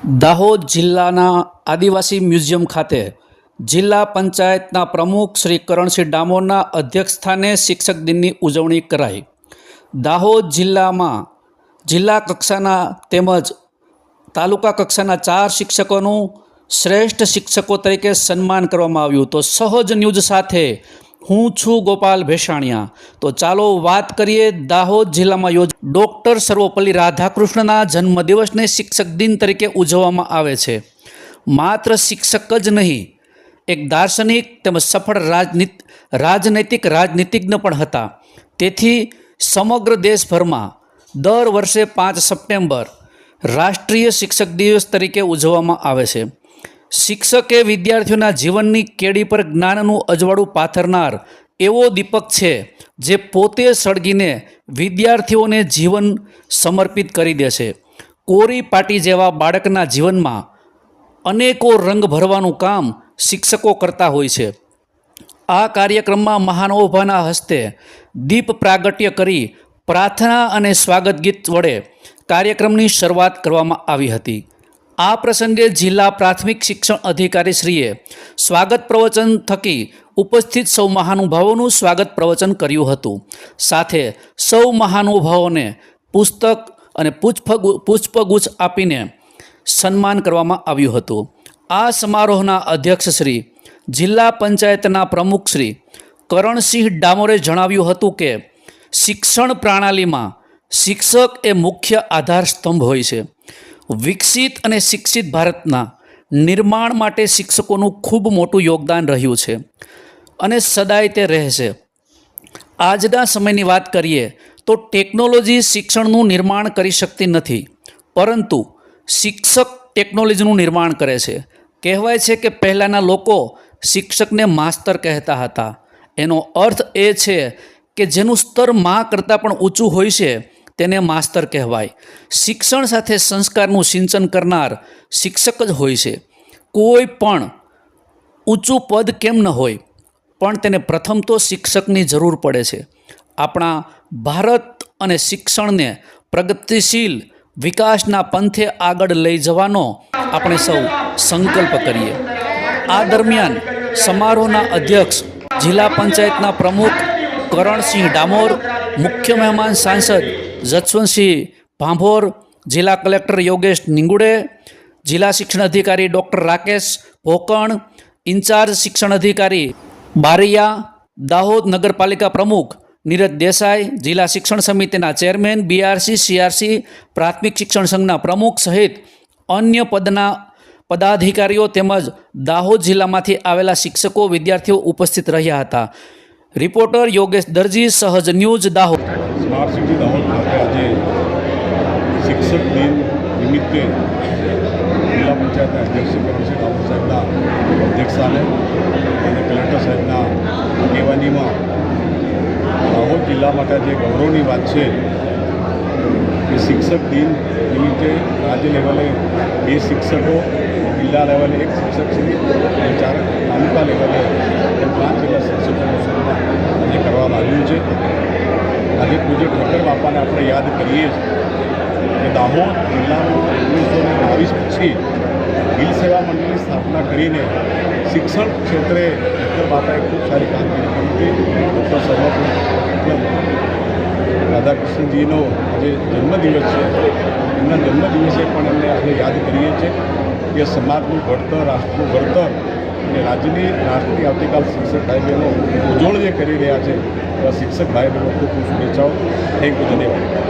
દાહોદ જિલ્લાના આદિવાસી મ્યુઝિયમ ખાતે જિલ્લા પંચાયતના પ્રમુખ શ્રી કરણસિંહ ડામોરના અધ્યક્ષસ્થાને શિક્ષક દિનની ઉજવણી કરાઈ. દાહોદ જિલ્લામાં જિલ્લા કક્ષાના તેમજ તાલુકા કક્ષાના ચાર શિક્ષકોનું શ્રેષ્ઠ શિક્ષકો તરીકે સન્માન કરવામાં આવ્યું. તો સહજ ન્યૂઝ સાથે હું છું ગોપાલ ભેસાણિયા. તો ચાલો વાત કરીએ દાહોદ જિલ્લામાં યોજ, ડૉક્ટર સર્વપલ્લી રાધાકૃષ્ણના જન્મદિવસને શિક્ષક દિન તરીકે ઉજવવામાં આવે છે. માત્ર શિક્ષક જ નહીં, એક દાર્શનિક તેમજ સફળ રાજનીત, રાજનૈતિક રાજનીતિજ્ઞ પણ હતા. તેથી સમગ્ર દેશભરમાં દર વર્ષે પાંચ સપ્ટેમ્બર રાષ્ટ્રીય શિક્ષક દિવસ તરીકે ઉજવવામાં આવે છે. શિક્ષક વિદ્યાર્થીઓના જીવનની કેડી પર જ્ઞાનનું અજવાળું પાથરનાર એવો દીપક છે જે પોતે સળગીને વિદ્યાર્થીઓને જીવન સમર્પિત કરી દે છે. કોરી પાટી જેવા બાળકના જીવનમાં અનેકો રંગ ભરવાનું કામ શિક્ષકો કરતા હોય છે. આ કાર્યક્રમમાં મહાનુભાવના હસ્તે દીપ પ્રાગટ્ય કરી પ્રાર્થના અને સ્વાગત ગીત વડે કાર્યક્રમની શરૂઆત કરવામાં આવી હતી. આ પ્રસંગે જિલ્લા પ્રાથમિક શિક્ષણ અધિકારીશ્રીએ સ્વાગત પ્રવચન થકી ઉપસ્થિત સૌ મહાનુભાવોનું સ્વાગત પ્રવચન કર્યું હતું. સાથે સૌ મહાનુભાવોને પુસ્તક અને પુષ્પ પુષ્પગુચ્છ આપીને સન્માન કરવામાં આવ્યું હતું. આ સમારોહના અધ્યક્ષ શ્રી, જિલ્લા પંચાયતના પ્રમુખ શ્રી કરણસિંહ ડામોરે જણાવ્યું હતું કે, શિક્ષણ પ્રણાલીમાં શિક્ષક એ મુખ્ય આધાર સ્તંભ હોય છે. વિકસિત અને શિક્ષિત ભારતના નિર્માણ માટે શિક્ષકોનું ખૂબ મોટું યોગદાન રહ્યું છે. અને સદાય તે રહેશે. આજના સમયની વાત કરીએ તો ટેકનોલોજી શિક્ષણનું નિર્માણ કરી શકતી નથી. પરંતુ શિક્ષક ટેકનોલોજીનું નિર્માણ કરે છે. કહેવાય છે કે પહેલાંના લોકો શિક્ષકને માસ્તર કહેતા હતા. એનો અર્થ એ છે કે જેનું સ્તર મા કરતાં પણ ઊંચું હોય છે તેને માસ્તર કહેવાય. શિક્ષણ સાથે સંસ્કારનું સિંચન કરનાર શિક્ષક જ હોય છે. કોઈ પણ ઊંચું પદ કેમ ન હોય, પણ તેને પ્રથમ તો શિક્ષકની જરૂર પડે છે. આપણા ભારત અને શિક્ષણને પ્રગતિશીલ વિકાસના પંથે આગળ લઈ જવાનો આપણે સૌ સંકલ્પ કરીએ. આ દરમિયાન સમારોહના અધ્યક્ષ જિલ્લા પંચાયતના પ્રમુખ કરણસિંહ ડામોર, મુખ્ય મહેમાન સાંસદ જસવંતસિંહ ભાંભોર, જિલ્લા કલેક્ટર યોગેશ નિંગુડે, જિલ્લા શિક્ષણ અધિકારી ડૉક્ટર રાકેશ ભોકણ, ઇન્ચાર્જ શિક્ષણ અધિકારી બારૈયા, દાહોદ નગરપાલિકા પ્રમુખ નીરજ દેસાઈ, જિલ્લા શિક્ષણ સમિતિના ચેરમેન બીઆરસી, સીઆરસી, પ્રાથમિક શિક્ષણ સંઘના પ્રમુખ સહિત અન્ય પદના પદાધિકારીઓ તેમજ દાહોદ જિલ્લામાંથી આવેલા શિક્ષકો વિદ્યાર્થીઓ ઉપસ્થિત રહ્યા હતા. Reporter Yogesh Darji, Sahaj news, Dahod. Smart city Dahod ખાતે આજે શિક્ષક દિન નિમિત્તે જિલ્લા પંચાયતના અધ્યક્ષ શ્રી કરણસિંહ ઠાકોર સાહેબના અધ્યક્ષસ્થાને અને કલેક્ટર સાહેબના આગેવાનીમાં દાહોદ જિલ્લા માટે જે ગૌરવની વાત છે એ શિક્ષક દિન નિમિત્તે રાજ્ય લેવલે બે શિક્ષકો, જિલ્લા લેવલે એક શિક્ષક શ્રી અને ચાર તાલુકા લેવલે પાંચ જિલ્લા શિક્ષકોનું સન્માન આજે કરવામાં આવ્યું છે. આજે પૂજ્ય ઠક્કર બાપાને આપણે યાદ કરીએ છીએ કે દાહોદ જિલ્લામાં ઓગણીસો ને બાવીસ પછી ગીલ સેવા મંડળની સ્થાપના કરીને શિક્ષણ ક્ષેત્રે ઠક્કર બાપાએ ખૂબ સારી કામગીરી કરી હતી. ડૉક્ટર સર્વપલ્લી રાધાકૃષ્ણજીનો આજે જન્મદિવસ છે. એમના જન્મદિવસે પણ એમને આપણે યાદ કરીએ છીએ કે સમાજનું ઘડતર, રાષ્ટ્રનું ઘડતર અને રાજ્યની રાષ્ટ્રની આવતીકાલ શિક્ષક ભાઈ બહેનો ઉજવણ જે કરી રહ્યા છે, એવા શિક્ષક ભાઈ બહેનો ખૂબ ખૂબ શુભેચ્છાઓ. થેન્ક યુ ધન્યવાદ.